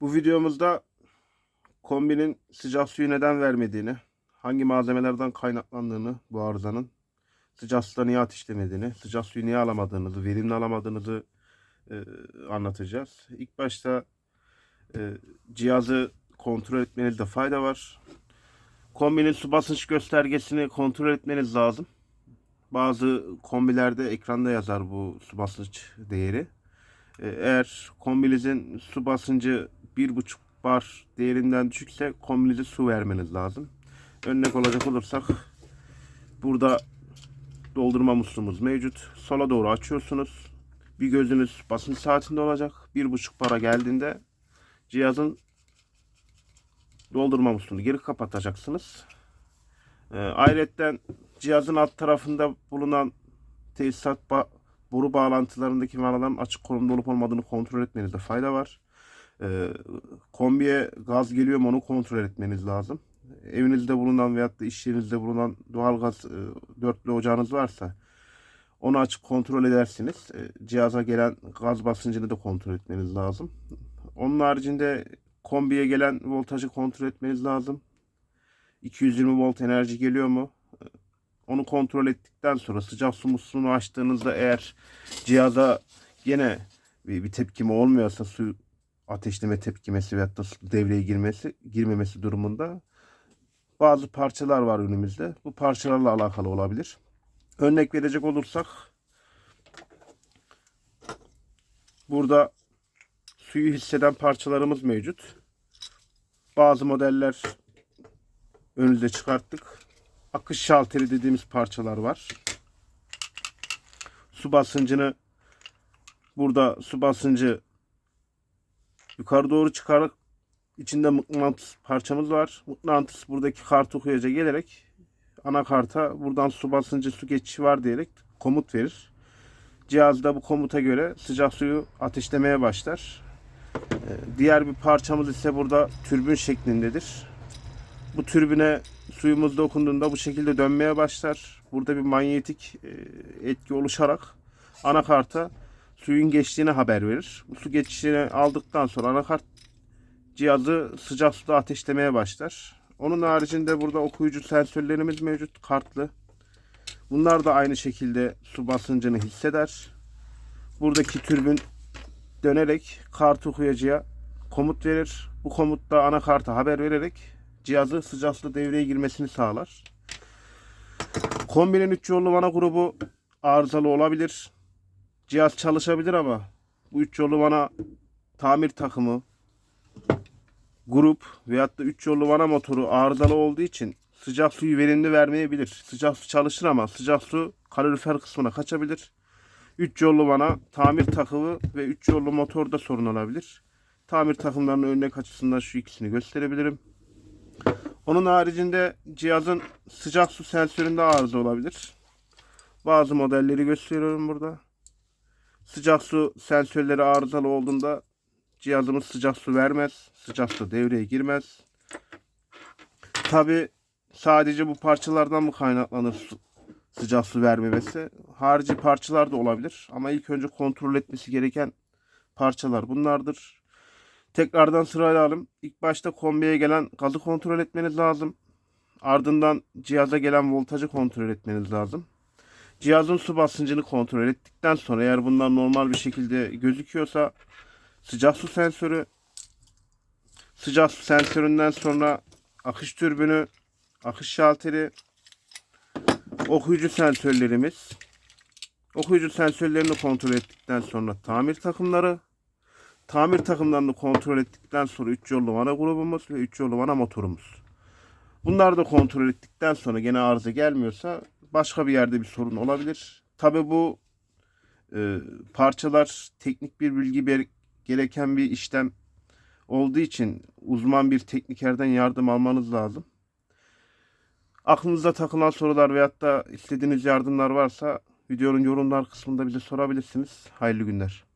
Bu videomuzda kombinin sıcak suyu neden vermediğini, hangi malzemelerden kaynaklandığını bu arızanın, sıcak suda niye ateşlemediğini, sıcak suyu niye alamadığınızı, verimli alamadığınızı e, anlatacağız. İlk başta e, cihazı kontrol etmenizde fayda var. Kombinin su basınç göstergesini kontrol etmeniz lazım. Bazı kombilerde ekranda yazar bu su basınç değeri. E, Eğer kombinizin su basıncı 1,5 bar değerinden düşükse kombinize su vermeniz lazım. Örnek olacak olursak burada doldurma musluğumuz mevcut. Sola doğru açıyorsunuz. Bir gözünüz basınç saatinde olacak. 1,5 bara geldiğinde cihazın doldurma musluğunu geri kapatacaksınız. E, ayrıca cihazın alt tarafında bulunan tesisat ba- boru bağlantılarındaki vanaların açık konumda olup olmadığını kontrol etmenizde fayda var. Ee, kombiye gaz geliyor mu onu kontrol etmeniz lazım. Evinizde bulunan veyahut da iş yerinizde bulunan doğalgaz e, dörtlü ocağınız varsa onu açıp kontrol edersiniz. E, cihaza gelen gaz basıncını da kontrol etmeniz lazım. Onun haricinde kombiye gelen voltajı kontrol etmeniz lazım. 220 volt enerji geliyor mu? Onu kontrol ettikten sonra sıcak su musluğunu açtığınızda eğer cihaza yine bir, bir tepkime olmuyorsa su ateşleme tepkimesi veyahut da devreye girmesi girmemesi durumunda bazı parçalar var önümüzde. Bu parçalarla alakalı olabilir. Örnek verecek olursak burada suyu hisseden parçalarımız mevcut. Bazı modeller önünüze çıkarttık akış şalteri dediğimiz parçalar var. Su basıncını burada su basıncı yukarı doğru çıkarak içinde mıknatıs parçamız var. Mıknatıs buradaki kart okuyaca gelerek anakarta buradan su basıncı su geçişi var diyerek komut verir. Cihaz da bu komuta göre sıcak suyu ateşlemeye başlar. Ee, Diğer bir parçamız ise burada türbün şeklindedir. Bu türbüne suyumuz dokunduğunda bu şekilde dönmeye başlar. Burada bir manyetik e, etki oluşarak anakarta suyun geçtiğine haber verir. Bu su geçişini aldıktan sonra anakart cihazı sıcak suda ateşlemeye başlar. Onun haricinde burada okuyucu sensörlerimiz mevcut kartlı. Bunlar da aynı şekilde su basıncını hisseder. Buradaki türbün dönerek kart okuyucuya komut verir. Bu komutta anakarta haber vererek cihazı sıcak suda devreye girmesini sağlar. Kombinin 3 yollu vana grubu arızalı olabilir. Cihaz çalışabilir ama bu 3 yollu vana tamir takımı grup veyahut da 3 yollu vana motoru arızalı olduğu için sıcak suyu verimli vermeyebilir. Sıcak su çalışır ama sıcak su kalorifer kısmına kaçabilir. 3 yollu vana tamir takımı ve 3 yollu motorda sorun olabilir. Tamir takımlarının örnek açısından şu ikisini gösterebilirim. Onun haricinde cihazın sıcak su sensöründe arıza olabilir. Bazı modelleri gösteriyorum burada. Sıcak su sensörleri arızalı olduğunda cihazımız sıcak su vermez. Sıcak su devreye girmez. Tabi sadece bu parçalardan mı kaynaklanır sıcak su vermemesi? Harici parçalar da olabilir. Ama ilk önce kontrol etmesi gereken parçalar bunlardır. Tekrardan sıralayalım. İlk başta kombiye gelen gazı kontrol etmeniz lazım. Ardından cihaza gelen voltajı kontrol etmeniz lazım. Cihazın su basıncını kontrol ettikten sonra eğer bunlar normal bir şekilde gözüküyorsa sıcak su sensörü sıcak su sensöründen sonra akış türbünü, akış şalteri, okuyucu sensörlerimiz. Okuyucu sensörlerini kontrol ettikten sonra tamir takımları, Tamir takımlarını kontrol ettikten sonra 3 yollu vana grubumuz ve 3 yollu vana motorumuz. Bunları da kontrol ettikten sonra gene arıza gelmiyorsa başka bir yerde bir sorun olabilir. Tabi bu e, parçalar teknik bir bilgi gereken bir işlem olduğu için uzman bir teknikerden yardım almanız lazım. Aklınıza takılan sorular veyahut da istediğiniz yardımlar varsa videonun yorumlar kısmında bize sorabilirsiniz. Hayırlı günler.